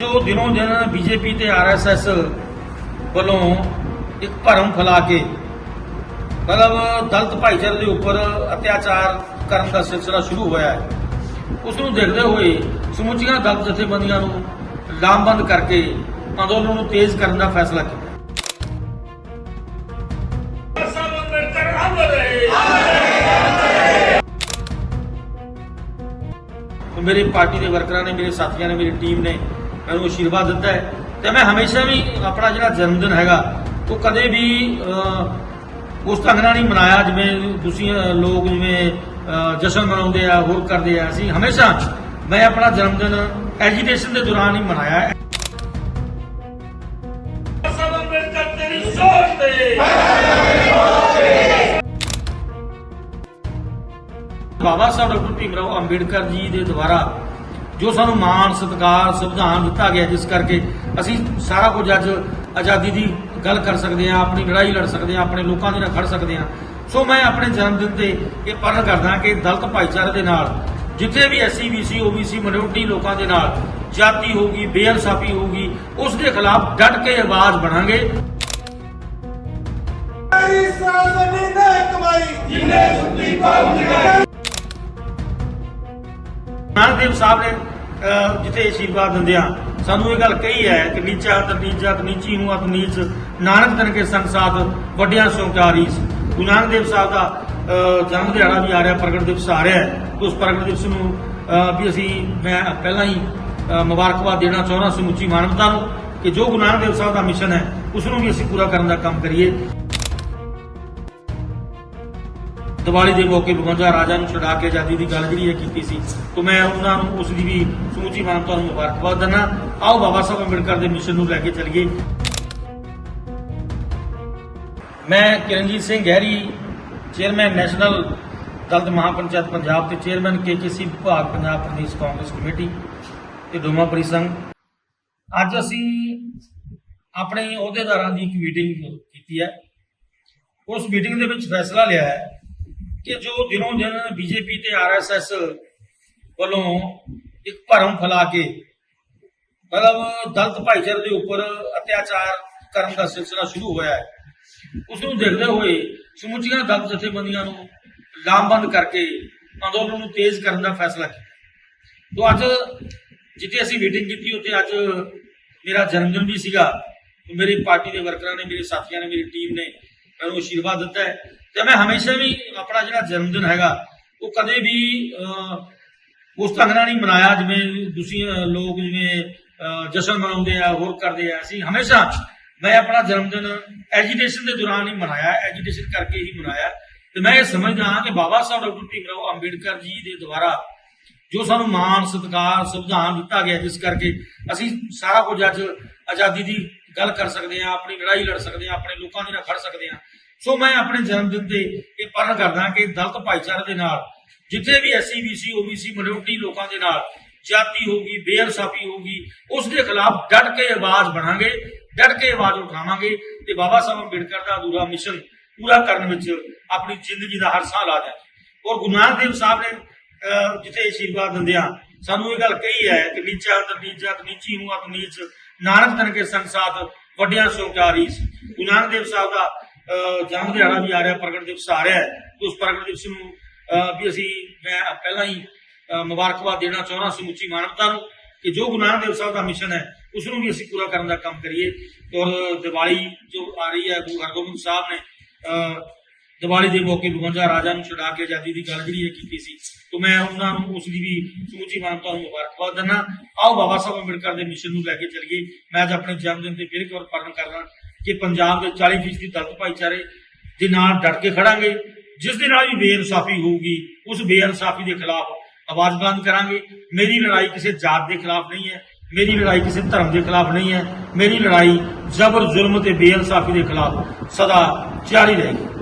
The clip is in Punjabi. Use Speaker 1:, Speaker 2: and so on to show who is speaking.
Speaker 1: ਜੋ ਦਿਨੋਂ ਦਿਨ ਬੀਜੇਪੀ ਤੇ ਆਰਐਸਐਸ ਵੱਲੋਂ ਇੱਕ ਭਰਮ ਫੈਲਾ ਕੇ, ਮਤਲਬ ਦਲਤ ਭਾਈਚਾਰੇ ਦੇ ਉੱਪਰ ਅਤਿਆਚਾਰ ਕਰਨ ਦਾ ਸਿਲਸਿਲਾ ਸ਼ੁਰੂ ਹੋਇਆ ਹੈ। ਉਸ ਨੂੰ ਦੇਖਦੇ ਹੋਏ ਸਮੁੱਚੀਆਂ ਦਲਤ ਜਥੇਬੰਦੀਆਂ ਨੂੰ ਲਾਮਬੰਦ ਕਰਕੇ ਅੰਦੋਲਨ ਨੂੰ ਤੇਜ਼ ਕਰਨ ਦਾ ਫੈਸਲਾ ਕੀਤਾ। ਮੇਰੇ ਪਾਰਟੀ ਦੇ ਵਰਕਰਾਂ ਨੇ, ਮੇਰੇ ਸਾਥੀਆਂ ਨੇ, ਮੇਰੀ ਟੀਮ ਨੇ ਮੈਨੂੰ ਅਸ਼ੀਰਵਾਦ ਦਿੱਤਾ ਹੈ। ਤੇ ਮੈਂ ਹਮੇਸ਼ਾ ਵੀ ਆਪਣਾ ਜਿਹੜਾ ਜਨਮ ਦਿਨ ਹੈਗਾ ਉਹ ਕਦੇ ਵੀ ਉਸ ਢੰਗ ਨਾਲ ਨਹੀਂ ਮਨਾਇਆ ਜਿਵੇਂ ਤੁਸੀਂ ਲੋਕ ਜਿਵੇਂ ਜਸ਼ਨ ਮਨਾਉਂਦੇ ਆ ਹੋਰ ਕਰਦੇ ਆ ਅਸੀਂ ਹਮੇਸ਼ਾ ਮੈਂ ਆਪਣਾ ਜਨਮ ਦਿਨ ਐਜੀਟੇਸ਼ਨ ਦੇ ਦੌਰਾਨ ਹੀ ਮਨਾਇਆ ਹੈ।
Speaker 2: ਸਾਹਿਬ ਅੰਬੇਡਕਰ ਤੇਰੀ ਸੋਚ ਤੇ।
Speaker 1: ਬਾਬਾ ਸਾਹਿਬ ਡਾਕਟਰ ਭੀਮਰਾਓ ਅੰਬੇਡਕਰ ਜੀ ਦੇ ਦੁਆਰਾ ਜੋ ਸਾਨੂੰ ਮਾਣ ਸਤਿਕਾਰ ਸੰਵਿਧਾਨ ਦਿੱਤਾ ਗਿਆ ਜਿਸ ਕਰਕੇ ਅਸੀਂ ਸਾਰਾ ਕੁਝ ਅੱਜ ਆਜ਼ਾਦੀ ਦੀ ਗੱਲ ਕਰ ਸਕਦੇ ਹਾਂ ਆਪਣੀ ਲੜਾਈ ਲੜ ਸਕਦੇ ਹਾਂ ਆਪਣੇ ਲੋਕਾਂ ਦੇ ਨਾਲ ਖੜ ਸਕਦੇ ਹਾਂ। ਸੋ ਮੈਂ ਆਪਣੇ ਜਨਮ ਦਿਨ ਤੇ ਇਹ ਪਰਨ ਕਰਦਾ ਕਿ ਦਲਿਤ ਭਾਈਚਾਰੇ ਦੇ ਨਾਲ ਜਿੱਥੇ ਵੀ ਐਸਸੀ ਬੀਸੀ ਓਬੀਸੀ ਮਿਨੋਰਟੀ ਲੋਕਾਂ ਦੇ ਨਾਲ ਜਾਤੀ ਹੋਊਗੀ ਬੇਇਨਸਾਫੀ ਹੋਊਗੀ ਉਸ ਦੇ ਖਿਲਾਫ ਡਟ ਕੇ ਆਵਾਜ਼ ਬਣਾਂਗੇ।
Speaker 3: ਮੇਰੀ ਸਾਜ਼ਨੀ ਨੇ ਕਮਾਈ ਜਿਨੇ ਸੁੱਤੀ ਕੌਮ
Speaker 1: ਨਾਨਕ ਦੇਵ ਸਾਹਿਬ ਨੇ ਜਿੱਥੇ ਅਸ਼ੀਰਵਾਦ ਦਿੰਦਿਆਂ ਸਾਨੂੰ ਇਹ ਗੱਲ ਕਹੀ ਹੈ ਕਿ ਨੀਚਾ ਅਤ ਨੀਚਾ ਅਤ ਨੀਚੀ ਨੂੰ ਅਤ ਨੀਚ ਨਾਨਕ ਤਨ ਕੇ ਸੰਸਾਦ ਵੱਡਿਆਂ ਸੋ ਚਾਰੀਸ ਗੁਰੂ ਨਾਨਕ ਦੇਵ ਸਾਹਿਬ ਦਾ ਜਨਮ ਦਿਹਾੜਾ ਵੀ ਆ ਰਿਹਾ, ਪ੍ਰਗਟ ਦਿਵਸ ਆ ਰਿਹਾ ਹੈ। ਉਸ ਪ੍ਰਗਟ ਦਿਵਸ ਨੂੰ ਵੀ ਅਸੀਂ, ਮੈਂ ਪਹਿਲਾਂ ਹੀ ਮੁਬਾਰਕਬਾਦ ਦੇਣਾ ਚਾਹੁੰਦਾ ਸਮੁੱਚੀ ਮਾਨਵਤਾ ਨੂੰ ਕਿ ਜੋ ਗੁਰੂ ਨਾਨਕ ਦੇਵ ਸਾਹਿਬ ਦਾ ਮਿਸ਼ਨ ਹੈ, ਉਸ ਨੂੰ ਵੀ ਅਸੀਂ ਪੂਰਾ ਕਰਨ ਦਾ ਕੰਮ ਕਰੀਏ। ਦੀਵਾਲੀ ਦੇ ਮੌਕੇ 52 ਰਾਜਾ ਨੂੰ ਛੁਡਾ ਕੇ ਆਜ਼ਾਦੀ ਦੀ ਗੱਲ ਜਿਹੜੀ ਇਹ ਕੀਤੀ ਸੀ, ਤੋਂ ਮੈਂ ਉਹਨਾਂ ਨੂੰ ਉਸ ਦੀ ਵੀ ਸਮੁੱਚੀ ਮਾਨਵਤਾ ਨੂੰ ਮੁਬਾਰਕਬਾਦ ਦਿੰਦਾ ਆਓ ਬਾਬਾ ਸਾਹਿਬ ਅੰਬੇਡਕਰ ਦੇ ਮਿਸ਼ਨ ਨੂੰ ਲੈ ਕੇ ਚੱਲੀਏ। ਮੈਂ ਕਿਰਨਜੀਤ ਸਿੰਘ ਗਹਿਰੀ, ਚੇਅਰਮੈਨ ਨੈਸ਼ਨਲ ਦਲਿਤ ਮਹਾਪੰਚਾਇਤ ਪੰਜਾਬ ਤੇ ਚੇਅਰਮੈਨ ਕੇਕੇਸੀ ਵਿਭਾਗ ਪੰਜਾਬ ਪ੍ਰਦੇਸ਼ ਕਾਂਗਰਸ ਕਮੇਟੀ ਤੇ ਡੋਮਾ ਪਰਿਸੰਘ। ਅੱਜ ਅਸੀਂ ਆਪਣੇ ਅਹੁਦੇਦਾਰਾਂ ਦੀ ਇੱਕ ਮੀਟਿੰਗ ਕੀਤੀ ਹੈ। ਉਸ ਮੀਟਿੰਗ ਦੇ ਵਿੱਚ ਫੈਸਲਾ ਲਿਆ ਹੈ ਕਿ ਜੋ ਦਿਨੋਂ ਦਿਨ ਬੀਜੇਪੀ ਤੇ ਆਰਐਸਐਸ ਵੱਲੋਂ ਇੱਕ ਭਰਮ ਫੈਲਾ ਕੇ, ਮਤਲਬ ਦਲਤ ਭਾਈਚਾਰੇ ਦੇ ਉੱਪਰ ਅਤਿਆਚਾਰ ਕਰਨ ਦਾ ਸਿਲਸਿਲਾ ਸ਼ੁਰੂ ਹੋਇਆ ਹੈ। ਉਸ ਨੂੰ ਦੇਖਦੇ ਹੋਏ ਸਮੁੱਚੀਆਂ ਦਲਤ ਜਥੇਬੰਦੀਆਂ ਨੂੰ ਲਾਮਬੰਦ ਕਰਕੇ ਅੰਦੋਲਨ ਨੂੰ ਤੇਜ਼ ਕਰਨ ਦਾ ਫੈਸਲਾ ਕੀਤਾ। ਤੋਂ ਅੱਜ ਜਿੱਥੇ ਅਸੀਂ ਮੀਟਿੰਗ ਕੀਤੀ, ਉੱਥੇ ਅੱਜ ਮੇਰਾ ਜਨਮਦਿਨ ਵੀ ਸੀਗਾ। ਮੇਰੀ ਪਾਰਟੀ ਦੇ ਵਰਕਰਾਂ ਨੇ, ਮੇਰੇ ਸਾਥੀਆਂ ਨੇ, ਮੇਰੀ ਟੀਮ ਨੇ ਮੈਨੂੰ ਅਸ਼ੀਰਵਾਦ ਦਿੱਤਾ ਹੈ। ਤੇ ਮੈਂ ਹਮੇਸ਼ਾ ਵੀ ਆਪਣਾ ਜਿਹੜਾ ਜਨਮ ਦਿਨ ਹੈਗਾ, ਉਹ ਕਦੇ ਵੀ ਉਸ ਢੰਗ ਨਾਲ ਨਹੀਂ ਮਨਾਇਆ, ਜਿਵੇਂ ਤੁਸੀਂ ਲੋਕ ਜਿਵੇਂ ਜਸ਼ਨ ਮਨਾਉਂਦੇ ਆ, ਹੋਰ ਕਰਦੇ ਆ, ਅਸੀਂ ਹਮੇਸ਼ਾ ਮੈਂ ਆਪਣਾ ਜਨਮ ਦਿਨ ਐਜੀਟੇਸ਼ਨ ਦੇ ਦੌਰਾਨ ਹੀ ਮਨਾਇਆ ਐਜੀਟੇਸ਼ਨ ਕਰਕੇ ਹੀ ਮਨਾਇਆ। ਤੇ ਮੈਂ ਇਹ ਸਮਝਦਾ ਹਾਂ ਕਿ ਬਾਬਾ ਸਾਹਿਬ ਡਾਕਟਰ ਭੀਮਰਾਓ ਅੰਬੇਡਕਰ ਜੀ ਦੇ ਦੁਆਰਾ ਜੋ ਸਾਨੂੰ ਮਾਣ, ਸਤਿਕਾਰ, ਸੰਵਿਧਾਨ ਦਿੱਤਾ ਗਿਆ, ਜਿਸ ਕਰਕੇ ਅਸੀਂ ਸਾਰਾ ਕੁਝ ਅੱਜ ਆਜ਼ਾਦੀ ਦੀ ਗੱਲ ਕਰ ਸਕਦੇ ਹਾਂ, ਆਪਣੀ ਲੜਾਈ ਲੜ ਸਕਦੇ ਹਾਂ, ਆਪਣੇ ਲੋਕਾਂ ਦੇ ਨਾਲ ਖੜ ਸਕਦੇ ਹਾਂ। ਸੋ ਮੈਂ ਆਪਣੇ ਜਨਮ ਦਿਨ ਤੇ ਇਹ ਪਰਨ ਕਰਦਾ ਕਿ ਦਲਿਤ ਭਾਈਚਾਰੇ ਦੇ ਨਾਲ ਜਿੱਥੇ ਵੀ ਐਸਸੀ ਬੀਸੀ ਓਬੀਸੀ ਮਿਨੋਰਟੀ ਲੋਕਾਂ ਦੇ ਨਾਲ ਜਾਤੀ ਹੋਊਗੀ ਬੇਇਨਸਾਫੀ ਹੋਊਗੀ ਉਸ ਦੇ ਖਿਲਾਫ ਡਟ ਕੇ ਆਵਾਜ਼ ਬਣਾਂਗੇ ਡਟ ਕੇ ਆਵਾਜ਼ ਉਠਾਵਾਂਗੇ ਤੇ ਬਾਬਾ ਸਾਹਿਬ ਅੰਬੇਡਕਰ ਦਾ ਅਧੂਰਾ ਮਿਸ਼ਨ ਪੂਰਾ ਕਰਨ ਵਿੱਚ ਆਪਣੀ ਜ਼ਿੰਦਗੀ ਦਾ ਹਰ ਸਾਲ ਆ ਦਿਆਂਗੇ ਔਰ ਗੁਰੂ ਨਾਨਕ ਦੇਵ ਸਾਹਿਬ ਨੇ ਅਹ, ਜਿੱਥੇ ਅਸ਼ੀਰਵਾਦ ਦਿੰਦਿਆਂ ਸਾਨੂੰ ਇਹ ਗੱਲ ਕਹੀ ਹੈ ਕਿ ਨੀਚਾ ਅਤ ਨੀਚਾ ਅਤ ਨੀਚੀ ਨੂੰ ਅਤ ਨੀਚ ਨਾਨਕ ਤਨ ਕੇ ਸੰਸਾਦ ਵੱਡਿਆਂ ਸੋ। ਗੁਰੂ ਨਾਨਕ ਦੇਵ ਸਾਹਿਬ ਦਾ ਅਹ, ਦਿਹਾੜਾ ਵੀ ਆ ਰਿਹਾ ਪ੍ਰਗਟ ਦਿਵਸ ਆ ਰਿਹਾ ਹੈ ਉਸ ਪ੍ਰਗਟ ਦਿਵਸ ਨੂੰ ਵੀ ਅਸੀਂ ਮੈਂ ਪਹਿਲਾਂ ਹੀ ਮੁਬਾਰਕਬਾਦ ਦੇਣਾ ਚਾਹੁੰਦਾ ਸਮੁੱਚੀ ਮਾਨਵਤਾ ਨੂੰ ਕਿ ਜੋ ਗੁਰੂ ਨਾਨਕ ਦੇਵ ਸਾਹਿਬ ਦਾ ਮਿਸ਼ਨ ਹੈ ਉਸ ਨੂੰ ਵੀ ਅਸੀਂ ਪੂਰਾ ਕਰਨ ਦਾ ਕੰਮ ਕਰੀਏ। ਔਰ ਦੀਵਾਲੀ ਜੋ ਆ ਰਹੀ ਹੈ ਗੁਰੂ ਹਰਗੋਬਿੰਦ ਸਾਹਿਬ ਨੇ ਅਹ, ਦੀਵਾਲੀ ਦੇ ਮੌਕੇ 52 ਰਾਜਾ ਨੂੰ ਛੁਡਾ ਕੇ ਆਜ਼ਾਦੀ ਦੀ ਗੱਲ ਜਿਹੜੀ ਇਹ ਕੀਤੀ ਸੀ। ਤੋਂ ਮੈਂ ਉਹਨਾਂ ਨੂੰ ਉਸ ਦੀ ਵੀ ਸਮੁੱਚੀ ਮਾਨਵਤਾ ਨੂੰ ਮੁਬਾਰਕਬਾਦ ਦਿੰਦਾ ਆਓ ਬਾਬਾ ਸਾਹਿਬ ਅੰਬੇਡਕਰ ਦੇ ਮਿਸ਼ਨ ਨੂੰ ਲੈ ਕੇ ਚੱਲੀਏ। ਮੈਂ ਅੱਜ ਆਪਣੇ ਜਨਮ ਦਿਨ ਤੇ ਫਿਰ ਇੱਕ ਵਾਰ ਪਰਨ ਕਰਦਾ ਕਿ ਪੰਜਾਬ ਦੇ 40% ਦੀ ਦਲਿਤ ਭਾਈਚਾਰੇ ਦੇ ਨਾਲ ਡਟ ਕੇ ਖੜਾਂਗੇ, ਜਿਸ ਦੇ ਨਾਲ ਵੀ ਬੇਇਨਸਾਫੀ ਹੋਊਗੀ, ਉਸ ਬੇਇਨਸਾਫੀ ਦੇ ਖਿਲਾਫ ਆਵਾਜ਼ ਬੁਲੰਦ ਕਰਾਂਗੇ। ਮੇਰੀ ਲੜਾਈ ਕਿਸੇ ਜਾਤ ਦੇ ਖਿਲਾਫ ਨਹੀਂ ਹੈ, ਮੇਰੀ ਲੜਾਈ ਕਿਸੇ ਧਰਮ ਦੇ ਖਿਲਾਫ ਨਹੀਂ ਹੈ, ਮੇਰੀ ਲੜਾਈ ਜ਼ਬਰ ਜ਼ੁਲਮ ਤੇ ਬੇਇਨਸਾਫੀ ਦੇ ਖਿਲਾਫ ਸਦਾ ਜਾਰੀ ਰਹੇਗੀ।